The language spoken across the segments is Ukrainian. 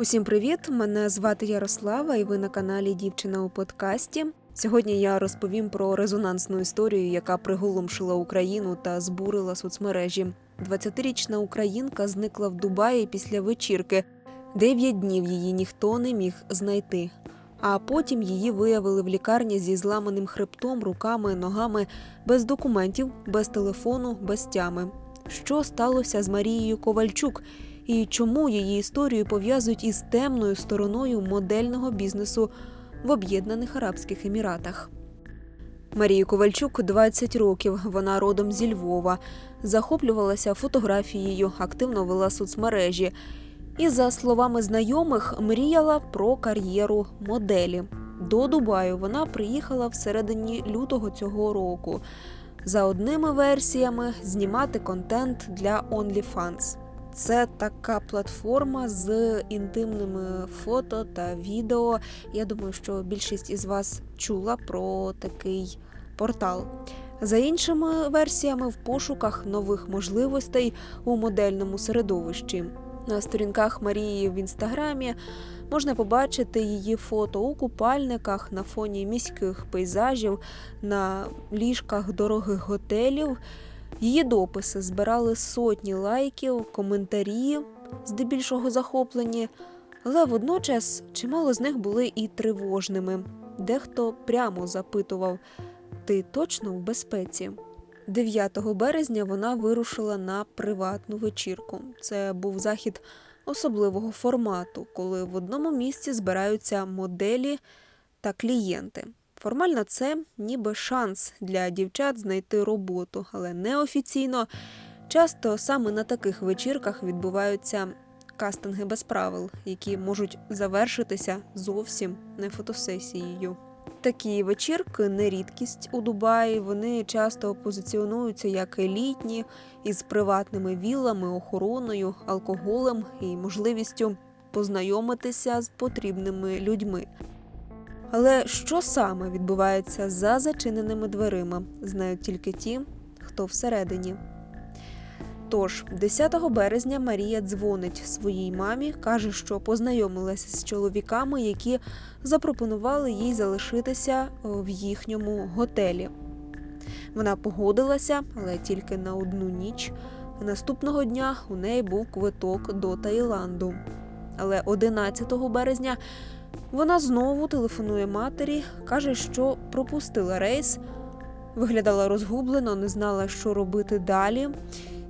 Усім привіт! Мене звати Ярослава, і ви на каналі Дівчина у подкасті. Сьогодні я розповім про резонансну історію, яка приголомшила Україну та збурила соцмережі. 20-річна українка зникла в Дубаї після вечірки. Дев'ять днів її ніхто не міг знайти. А потім її виявили в лікарні зі зламаним хребтом, руками, ногами, без документів, без телефону, без тями. Що сталося з Марією Ковальчук? І чому її історію пов'язують із темною стороною модельного бізнесу в Об'єднаних Арабських Еміратах. Марії Ковальчук 20 років. Вона родом зі Львова, захоплювалася фотографією, активно вела соцмережі. І, за словами знайомих, мріяла про кар'єру моделі. До Дубаю вона приїхала всередині лютого цього року. За одними версіями знімати контент для OnlyFans. Це така платформа з інтимними фото та відео. Я думаю, що більшість із вас чула про такий портал. За іншими версіями, в пошуках нових можливостей у модельному середовищі. На сторінках Марії в інстаграмі можна побачити її фото у купальниках на фоні міських пейзажів, на ліжках дорогих готелів. Її дописи збирали сотні лайків, коментарі, здебільшого захоплені, але водночас чимало з них були і тривожними. Дехто прямо запитував: Ти точно в безпеці? 9 березня вона вирушила на приватну вечірку. Це був захід особливого формату, коли в одному місці збираються моделі та клієнти. Формально це ніби шанс для дівчат знайти роботу, але неофіційно. Часто саме на таких вечірках відбуваються кастинги без правил, які можуть завершитися зовсім не фотосесією. Такі вечірки не рідкість у Дубаї. Вони часто позиціонуються як елітні із приватними віллами, охороною, алкоголем і можливістю познайомитися з потрібними людьми. Але що саме відбувається за зачиненими дверима, знають тільки ті, хто всередині. Тож, 10 березня Марія дзвонить своїй мамі, каже, що познайомилася з чоловіками, які запропонували їй залишитися в їхньому готелі. Вона погодилася, але тільки на одну ніч. Наступного дня у неї був квиток до Таїланду. Але 11 березня вона знову телефонує матері, каже, що пропустила рейс, виглядала розгублено, не знала, що робити далі.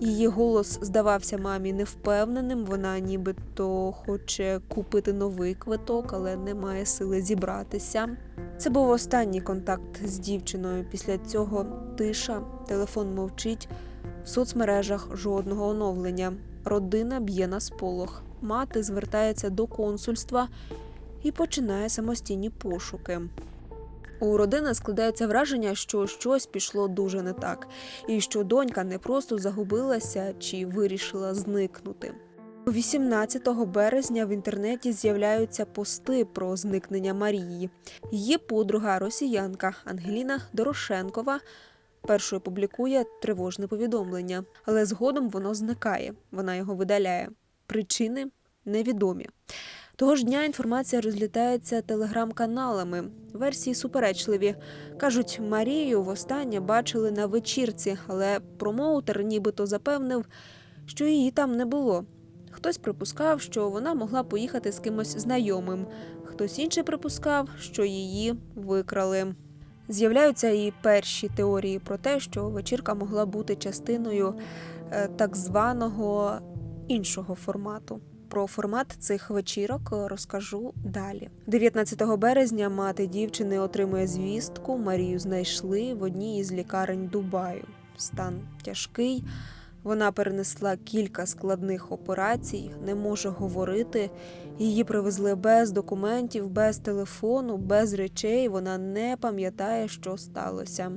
Її голос здавався мамі невпевненим. Вона нібито хоче купити новий квиток, але не має сили зібратися. Це був останній контакт з дівчиною. Після цього тиша, телефон мовчить, в соцмережах жодного оновлення. Родина б'є на сполох. Мати звертається до консульства і починає самостійні пошуки. У родини складається враження, що щось пішло дуже не так, і що донька не просто загубилася чи вирішила зникнути. 18 березня в інтернеті з'являються пости про зникнення Марії. Її подруга росіянка Ангеліна Дорошенкова першою публікує тривожне повідомлення, але згодом воно зникає. Вона його видаляє. Причини невідомі. Того ж дня інформація розлітається телеграм-каналами. Версії суперечливі. Кажуть, Марію востаннє бачили на вечірці, але промоутер нібито запевнив, що її там не було. Хтось припускав, що вона могла поїхати з кимось знайомим, хтось інший припускав, що її викрали. З'являються і перші теорії про те, що вечірка могла бути частиною е, так званого іншого формату. Про формат цих вечірок розкажу далі. 19 березня мати дівчини отримує звістку. Марію знайшли в одній із лікарень Дубаю. Стан тяжкий. Вона перенесла кілька складних операцій, не може говорити. Її привезли без документів, без телефону, без речей. Вона не пам'ятає, що сталося.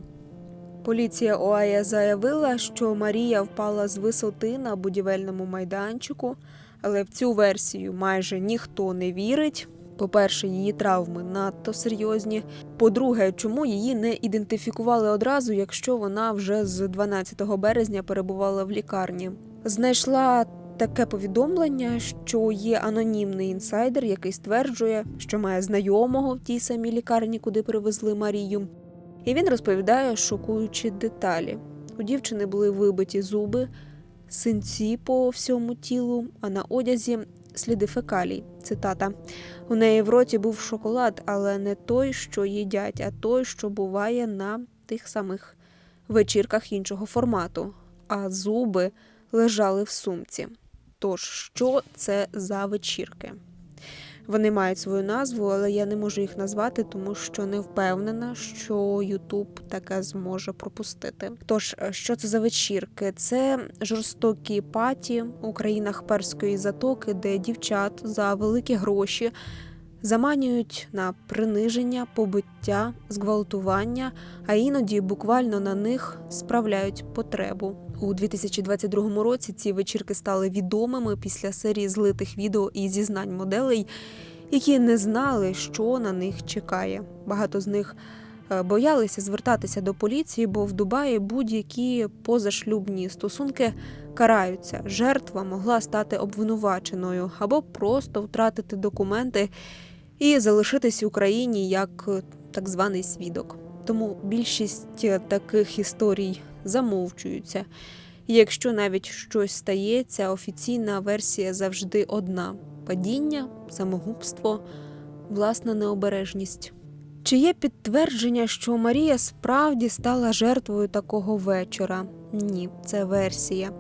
Поліція ОАЕ заявила, що Марія впала з висоти на будівельному майданчику але в цю версію майже ніхто не вірить. По-перше, її травми надто серйозні. По-друге, чому її не ідентифікували одразу, якщо вона вже з 12 березня перебувала в лікарні? Знайшла таке повідомлення, що є анонімний інсайдер, який стверджує, що має знайомого в тій самій лікарні, куди привезли Марію. І він розповідає шокуючі деталі. У дівчини були вибиті зуби, синці по всьому тілу, а на одязі сліди фекалій. Цитата. У неї в роті був шоколад, але не той, що їдять, а той, що буває на тих самих вечірках іншого формату. А зуби лежали в сумці. Тож, що це за вечірки? Вони мають свою назву, але я не можу їх назвати, тому що не впевнена, що Ютуб таке зможе пропустити. Тож, е, що це за вечірки? Це жорстокі паті у країнах перської затоки, де дівчат за великі гроші заманюють на приниження, побиття, зґвалтування, а іноді буквально на них справляють потребу. У 2022 році ці вечірки стали відомими після серії злитих відео і зізнань моделей, які не знали, що на них чекає. Багато з них е, боялися звертатися до поліції, бо в Дубаї будь-які позашлюбні стосунки караються. Жертва могла стати обвинуваченою або просто втратити документи і залишитись в Україні як е, так званий свідок. Тому більшість е, таких історій замовчуються. Якщо навіть щось стається, офіційна версія завжди одна: падіння, самогубство, власна необережність. Чи є підтвердження, що Марія справді стала жертвою такого вечора? Ні, це версія.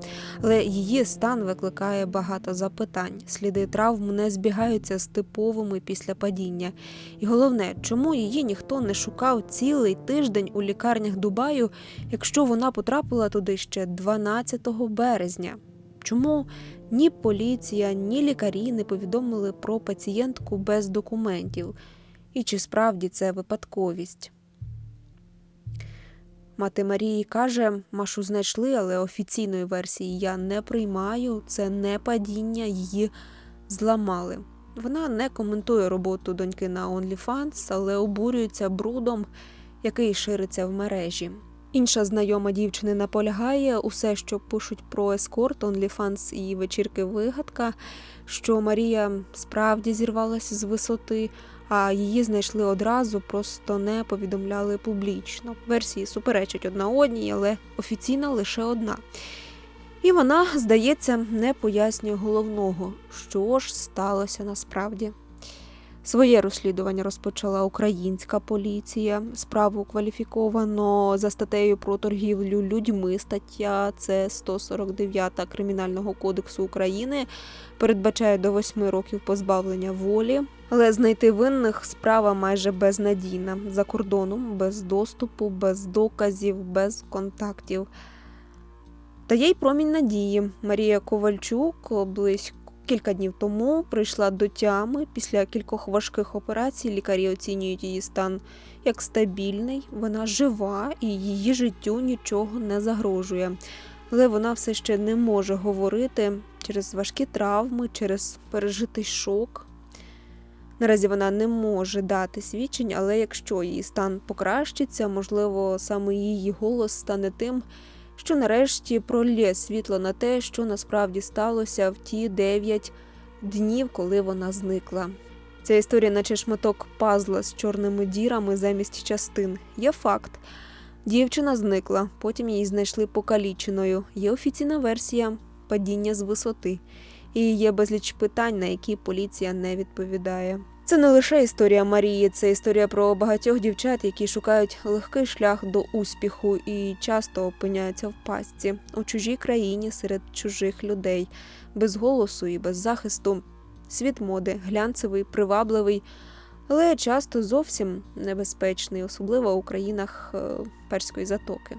Але її стан викликає багато запитань. Сліди травм не збігаються з типовими після падіння. І головне, чому її ніхто не шукав цілий тиждень у лікарнях Дубаю, якщо вона потрапила туди ще 12 березня? Чому ні поліція, ні лікарі не повідомили про пацієнтку без документів? І чи справді це випадковість? Мати Марії каже, Машу знайшли, але офіційної версії я не приймаю. Це не падіння, її зламали. Вона не коментує роботу доньки на OnlyFans, але обурюється брудом, який шириться в мережі. Інша знайома дівчини наполягає усе, що пишуть про ескорт, OnlyFans і вечірки вигадка, що Марія справді зірвалася з висоти, а її знайшли одразу, просто не повідомляли публічно. Версії суперечать одна одній, але офіційна лише одна. І вона, здається, не пояснює головного, що ж сталося насправді. Своє розслідування розпочала українська поліція. Справу кваліфіковано за статтею про торгівлю людьми. Стаття це 149 Кримінального кодексу України. Передбачає до 8 років позбавлення волі. Але знайти винних справа майже безнадійна за кордоном, без доступу, без доказів, без контактів. Та є й промінь надії. Марія Ковальчук близько кілька днів тому прийшла до тями. Після кількох важких операцій лікарі оцінюють її стан як стабільний. Вона жива і її життю нічого не загрожує. Але вона все ще не може говорити через важкі травми, через пережитий шок. Наразі вона не може дати свідчень, але якщо її стан покращиться, можливо, саме її голос стане тим, що нарешті пролє світло на те, що насправді сталося в ті дев'ять днів, коли вона зникла. Ця історія, наче шматок пазла з чорними дірами замість частин. Є факт. Дівчина зникла, потім її знайшли покаліченою. Є офіційна версія падіння з висоти. І є безліч питань, на які поліція не відповідає. Це не лише історія Марії, це історія про багатьох дівчат, які шукають легкий шлях до успіху і часто опиняються в пастці у чужій країні серед чужих людей, без голосу і без захисту. Світ моди глянцевий, привабливий, але часто зовсім небезпечний, особливо у країнах е, перської затоки.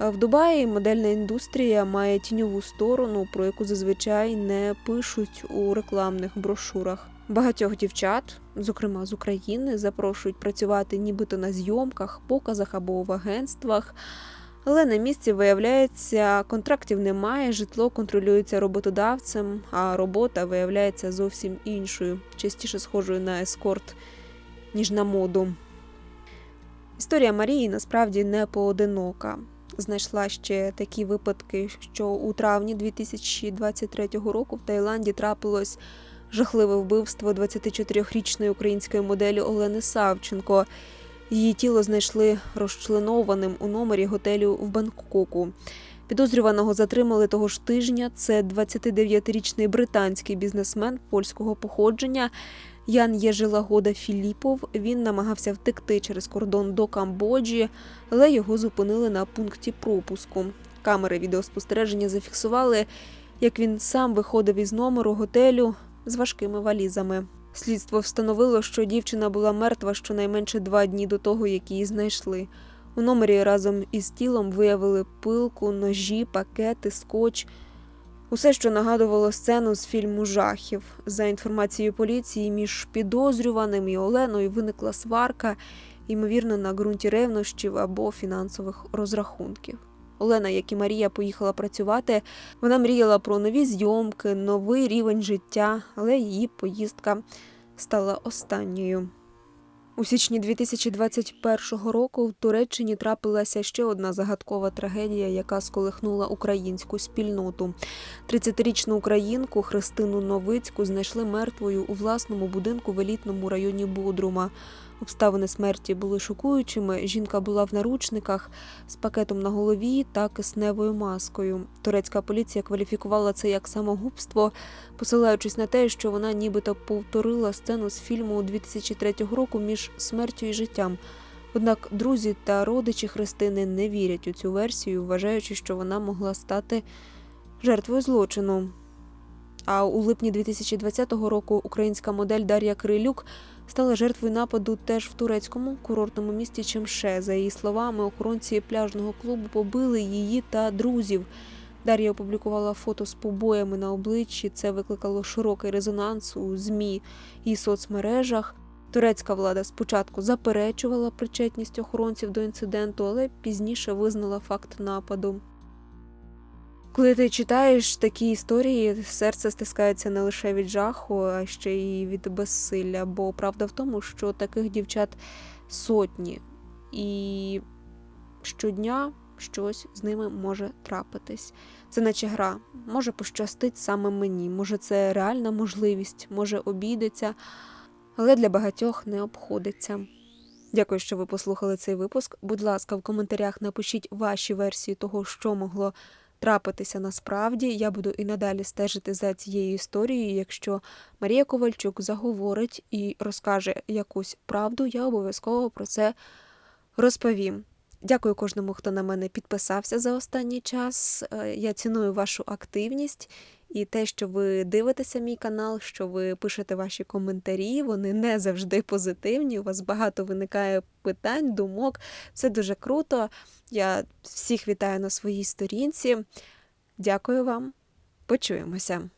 В Дубаї модельна індустрія має тіньову сторону, про яку зазвичай не пишуть у рекламних брошурах. Багатьох дівчат, зокрема з України, запрошують працювати нібито на зйомках, показах або в агентствах. Але на місці виявляється, контрактів немає, житло контролюється роботодавцем, а робота виявляється зовсім іншою, частіше схожою на ескорт, ніж на моду. Історія Марії насправді не поодинока. знайшла ще такі випадки, що у травні 2023 року в Таїланді трапилось жахливе вбивство 24-річної української моделі Олени Савченко. Її тіло знайшли розчленованим у номері готелю в Бангкоку. Підозрюваного затримали того ж тижня. Це 29-річний британський бізнесмен польського походження Ян Єжелагода Філіпов. Він намагався втекти через кордон до Камбоджі, але його зупинили на пункті пропуску. Камери відеоспостереження зафіксували, як він сам виходив із номеру готелю з важкими валізами. Слідство встановило, що дівчина була мертва щонайменше два дні до того, як її знайшли. У номері разом із тілом виявили пилку, ножі, пакети, скотч. Усе, що нагадувало сцену з фільму жахів. За інформацією поліції, між підозрюваним і Оленою виникла сварка, ймовірно, на ґрунті ревнощів або фінансових розрахунків. Олена, як і Марія, поїхала працювати. Вона мріяла про нові зйомки, новий рівень життя, але її поїздка стала останньою. У січні 2021 року в Туреччині трапилася ще одна загадкова трагедія, яка сколихнула українську спільноту. 30-річну українку Христину Новицьку знайшли мертвою у власному будинку в елітному районі Бодрума. Обставини смерті були шокуючими. Жінка була в наручниках з пакетом на голові та кисневою маскою. Турецька поліція кваліфікувала це як самогубство, посилаючись на те, що вона нібито повторила сцену з фільму 2003 року між смертю і життям. Однак друзі та родичі Христини не вірять у цю версію, вважаючи, що вона могла стати жертвою злочину. А у липні 2020 року українська модель Дар'я Крилюк стала жертвою нападу теж в турецькому курортному місті Чемше. За її словами, охоронці пляжного клубу побили її та друзів. Дар'я опублікувала фото з побоями на обличчі. Це викликало широкий резонанс у ЗМІ і соцмережах. Турецька влада спочатку заперечувала причетність охоронців до інциденту, але пізніше визнала факт нападу. Коли ти читаєш такі історії, серце стискається не лише від жаху, а ще й від безсилля. Бо правда в тому, що таких дівчат сотні, і щодня щось з ними може трапитись. Це наче гра, може пощастить саме мені, може це реальна можливість, може обійдеться, але для багатьох не обходиться. Дякую, що ви послухали цей випуск. Будь ласка, в коментарях напишіть ваші версії того, що могло трапитися насправді. Я буду і надалі стежити за цією історією. Якщо Марія Ковальчук заговорить і розкаже якусь правду, я обов'язково про це розповім. Дякую кожному, хто на мене підписався за останній час. Е, Я ціную вашу активність і те, що ви дивитеся мій канал, що ви пишете ваші коментарі. Вони не завжди позитивні. У вас багато виникає питань, думок. Це дуже круто. Я всіх вітаю на своїй сторінці. Дякую вам. Почуємося.